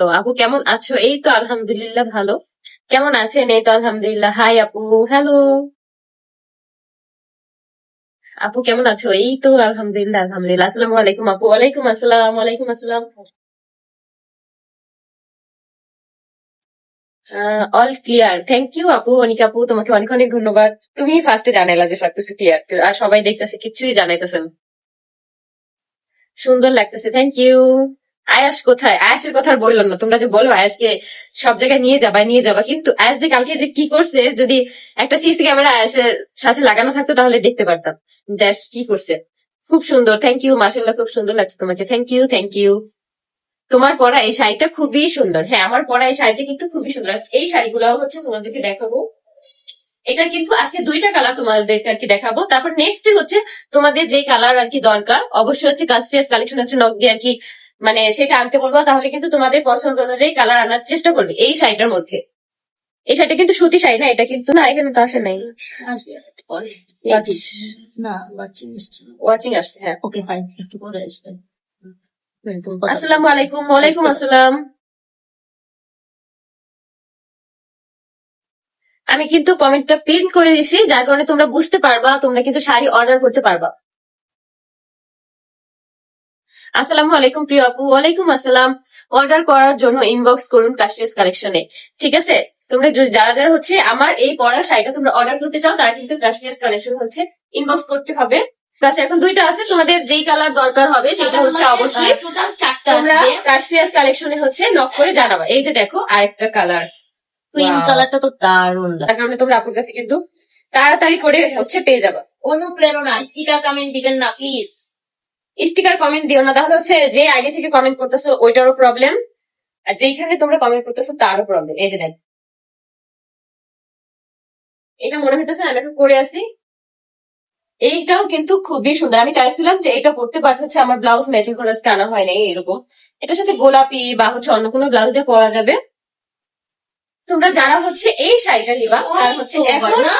তো আপু কেমন আছো? এই তো আলহামদুলিল্লাহ ভালো। কেমন আছেন? এই তো আলহামদুলিল্লাহ। হাই আপু। হ্যালো আপু, কেমন আছো? এই তো আলহামদুলিল্লাহ আলহামদুলিল্লাহ। আসসালামু আলাইকুম, আপু। ওয়ালাইকুম আসসালাম ওয়ালাইকুম আসসালাম। অল ক্লিয়ার থ্যাংক ইউ আপু, অনিক আপু, তোমাকে অনেক অনেক ধন্যবাদ। তুমি ফার্স্টে জানাইলা যে সবকিছু ক্লিয়ার আর সবাই দেখতেছে কিছুই জানাইতেছেন সুন্দর লাগতেছে। থ্যাংক ইউ আয়াস কোথায়? আয়াসের কথা আর বললাম না। তোমরা যে বলো, আয়াসকে সব জায়গায় নিয়ে যাবা নিয়ে যাবা। কিন্তু আয়াস যে কালকে যে কি করছে, যদি একটা সিসি ক্যামেরা আয়াসের সাথে লাগানো থাকতো, তাহলে দেখতে পারতাম যে আয়াস কি করছে। খুব সুন্দর। থ্যাংক ইউ মাসাল্লাহ খুব সুন্দর লাগছে তোমাকে। থ্যাংক ইউ থ্যাংক ইউ তোমার পরা এই শাড়িটা খুবই সুন্দর। হ্যাঁ আমার পরা এই শাড়িটা কিন্তু খুবই সুন্দর। এই শাড়িগুলো হচ্ছে তোমাদেরকে দেখাবো। এটা কিন্তু আজকে দুইটা কালার তোমাদেরকে আর কি দেখাবো। তারপর নেক্সট হচ্ছে তোমাদের যে কালার আর কি দরকার, অবশ্যই হচ্ছে কাস্টফিয়াস কালেকশন হচ্ছে নক দিয়ে আর কি মানে সেটা আনতে বলব তাহলে কিন্তু তোমাদের পছন্দ অনুযায়ী কালার আনার চেষ্টা করবে এই শাড়িটার মধ্যে। এই শাড়িটা কিন্তু সুতি শাড়ি না এটা কিন্তু না এখানে তো আসে নাই। আসবে পরে। না বাচ্চা মিষ্টি ওয়াচিং আসছে হ্যাঁ। ওকে ফাইন একটু পরে আসবে। আসসালামু আলাইকুম ওয়ালাইকুম আসসালাম। আমি কিন্তু কমেন্টটা প্রিন্ট করে দিছি যার কারণে তোমরা বুঝতে পারবা তোমরা কিন্তু শাড়ি অর্ডার করতে পারবা। আসসালামু আলাইকুম প্রিয় আপু। ওয়ালাইকুম আসসালাম। অর্ডার করার জন্য ইনবক্স করুন কাশ্মীর কালেকশনে ঠিক আছে? তোমরা যদি- যারা যারা হচ্ছে আমার এই পড়া শাড়িটা তোমরা অর্ডার করতে চাও তারা কিন্তু কাশ্মীর কালেকশন হচ্ছে ইনবক্স করতে হবে। প্লাস এখন দুইটা আছে তোমাদের যেই কালার দরকার হবে সেটা হচ্ছে অবশ্যই তোমরা কাশ্মীর কালেকশনে হচ্ছে নক করে জানাবা। এই যে দেখো আরেকটা কালার ক্রিম কালারটা তো দারুণ লাগে তার কারণে তোমরা আপুর কাছে কিন্তু তাড়াতাড়ি করে হচ্ছে পেয়ে যাবা। অনুপ্রেরণা স্টিকার কমেন্ট দিবেন না প্লিজ স্টিকার কমেন্ট দিও না। তাহলে হচ্ছে যে আইডি থেকে কমেন্ট করতেছো ওইটারও প্রবলেম আর যেখানে তোমরা কমেন্ট করতেছো তারও প্রবলেম এই যে দেখ। এটা মনে হইতেছে আমি এখন করে আছি এইটাও কিন্তু খুবই সুন্দর। আমি চাইছিলাম যে এটা করতে পারতে হচ্ছে আমার ব্লাউজ ম্যাচিং করে আজকে আনা হয় নাই এরকম। এটার সাথে গোলাপি বা হচ্ছে অন্য কোনো ব্লাউজ দিয়ে পরা যাবে। তোমরা যারা হচ্ছে এই শাড়িটা নিবা আর হচ্ছে এখন না?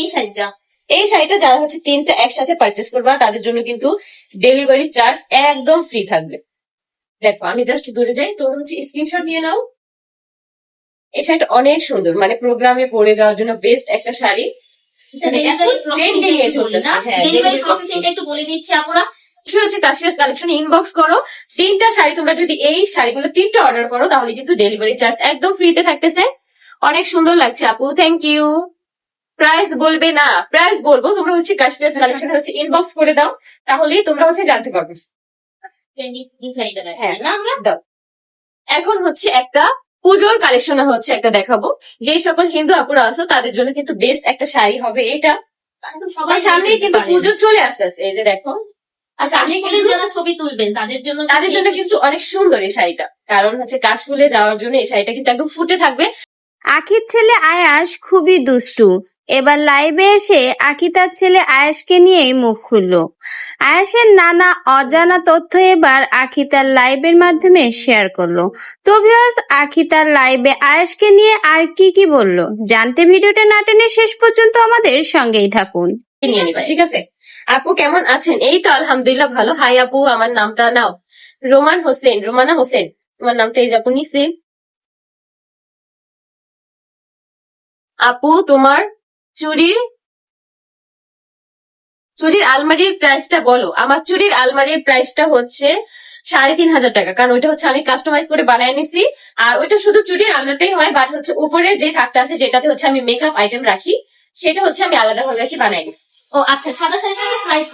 এই শাড়িটা? এই শাড়িটা যারা হচ্ছে তিনটা একসাথে পারচেস করবা তাদের জন্য কিন্তু ডেলিভারি চার্জ একদম ফ্রি থাকবে। দেখো আমি জাস্ট দূরে যাই তোমরা হচ্ছে স্ক্রিনশট নিয়ে নাও। এই শাড়িটা অনেক সুন্দর মানে প্রোগ্রামে পরে যাওয়ার জন্য বেস্ট একটা শাড়ি। এ হ্যাঁ, একটু বলে দিচ্ছি হচ্ছে কাশ্মীর কালেকশন ইনবক্স করো। তিনটা শাড়ি তোমরা যদি এই শাড়িগুলো তিনটা অর্ডার করো তাহলে কিন্তু ডেলিভারি চার্জ একদম ফ্রিতে থাকতেছে। অনেক সুন্দর লাগছে আপু থ্যাংক ইউ প্রাইস বলবে না। প্রাইস বলব তোমরা হচ্ছে কাশ্মীর কালেকশন হচ্ছে ইনবক্স করে দাও তাহলেই তোমরা হচ্ছে জানতে পারবে। হ্যাঁ। এখন হচ্ছে একটা পুজোর কালেকশন হচ্ছে একটা দেখাবো। যে সকল হিন্দু আপুরা আছো তাদের জন্য কিন্তু বেস্ট একটা শাড়ি হবে এটা। সবাই আর সামনেই কিন্তু পুজো চলে আসতেছে এই যে দেখো। সামনে যারা ছবি তুলবেন তাদের জন্য তাদের জন্য কিন্তু অনেক সুন্দর এই শাড়িটা। কারণ হচ্ছে কাশফুলে যাওয়ার জন্য এই শাড়িটা কিন্তু একদম ফুটে থাকবে। আখির ছেলে আয়াস খুবই দুষ্টু। এবার লাইভে এসে আখি তার ছেলে আয়াসকে নিয়েই মুখ খুলল। আয়াসের নানা অজানা তথ্য এবার আখি তার লাইভের মাধ্যমে শেয়ার করল। তো ভিউয়ার্স আখি তার লাইভে আয়াসকে নিয়ে আর কি কি বলল, জানতে ভিডিওটা না টেনে শেষ পর্যন্ত আমাদের সঙ্গেই থাকুন। ঠিক আছে? আপু কেমন আছেন? এই তো আলহামদুলিল্লাহ ভালো। হাই আপু, আমার নামটা নাও। রোমান হোসেন, রোমানা হোসেন। তোমার নামটা এই যে আপু নিছে আপু, তোমার চুরির চুরির আলমারির প্রাইসটা বলো। আমার চুরির আলমারির প্রাইসটা হচ্ছে সাড়ে তিন হাজার টাকা। কারণ ওইটা হচ্ছে আমি কাস্টমাইজ করে বানায় নিছি। আর ওইটা শুধু চুরির আলনাটাই হয় বাট হচ্ছে উপরে যে থাকটা আছে, যেটাতে হচ্ছে আমি মেকআপ আইটেম রাখি, সেটা হচ্ছে আমি আলাদাভাবে রাখি বানাই নিছি। ও আচ্ছা সাদা শাড়িটার প্রাইস